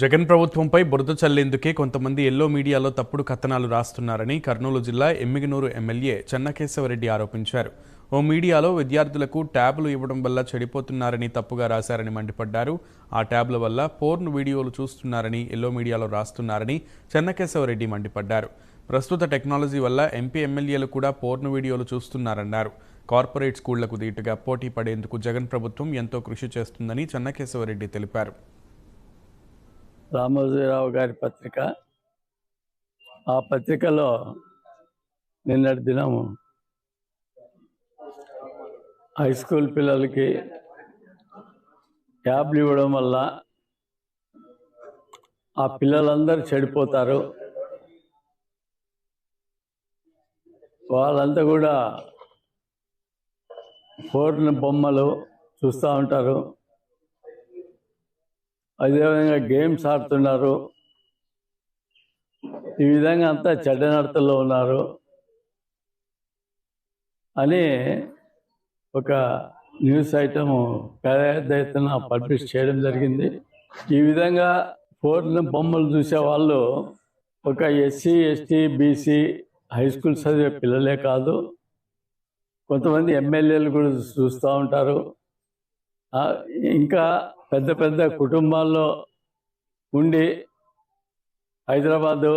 జగన్ ప్రభుత్వంపై బురద చల్లేందుకే కొంతమంది ఎల్లో మీడియాలో తప్పుడు కథనాలు రాస్తున్నారని కర్నూలు జిల్లా ఎమ్మిగనూరు ఎమ్మెల్యే చెన్నకేశవరెడ్డి ఆరోపించారు. ఓ మీడియాలో విద్యార్థులకు ట్యాబ్లు ఇవ్వడం వల్ల చెడిపోతున్నారని తప్పుగా రాశారని మండిపడ్డారు. ఆ ట్యాబ్ల వల్ల పోర్న్ వీడియోలు చూస్తున్నారని ఎల్లో మీడియాలో రాస్తున్నారని చెన్నకేశవరెడ్డి మండిపడ్డారు. ప్రస్తుత టెక్నాలజీ వల్ల ఎంపీ ఎమ్మెల్యేలు కూడా పోర్న్ వీడియోలు చూస్తున్నారన్నారు. కార్పొరేట్ స్కూళ్ళకు దీటుగా పోటీ పడేందుకు జగన్ ప్రభుత్వం ఎంతో కృషి చేస్తుందని చెన్నకేశవరెడ్డి తెలిపారు. రామోజీరావు గారి పత్రిక. ఆ పత్రికలో నిన్నటి దినము హై స్కూల్ పిల్లలకి ట్యాబ్లు ఇవ్వడం వల్ల ఆ పిల్లలందరూ చెడిపోతారు. వాళ్ళంతా కూడా ఫోర్న్ బొమ్మలు చూస్తూ ఉంటారు. అదేవిధంగా గేమ్స్ ఆడుతున్నారు. ఈ విధంగా అంతా చెడ్డ నడతల్లో ఉన్నారు. అని ఒక న్యూస్ ఐటమ్ పెద్ద ఎత్తున పబ్లిష్ చేయడం జరిగింది. ఈ విధంగా ఫోర్న్ బొమ్మలు చూసే వాళ్ళు ఒక SC ST BC high school చదివే పిల్లలే కాదు కొంతమంది ఎమ్మెల్యేలు కూడా చూస్తూ ఉంటారు. ఇంకా పెద్ద పెద్ద కుటుంబాల్లో ఉండి హైదరాబాదు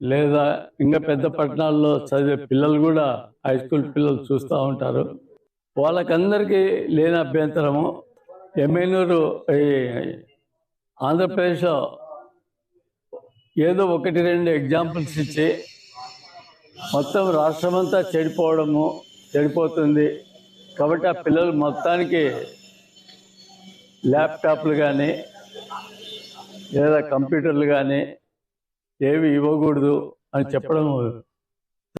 లేదా ఇంకా పెద్ద పట్టణాల్లో చదివే పిల్లలు కూడా హై స్కూల్ పిల్లలు చూస్తూ ఉంటారు. వాళ్ళకందరికీ లేని అభ్యంతరము ఎమ్మెనూరు ఈ ఆంధ్రప్రదేశ్లో ఏదో ఒకటి రెండు ఎగ్జాంపుల్స్ ఇచ్చి మొత్తం రాష్ట్రమంతా చెడిపోవడము చెడిపోతుంది. కాబట్టి ఆ పిల్లలు మొత్తానికి ల్యాప్టాప్లు కానీ లేదా కంప్యూటర్లు కానీ ఏవి ఇవ్వకూడదు అని చెప్పడం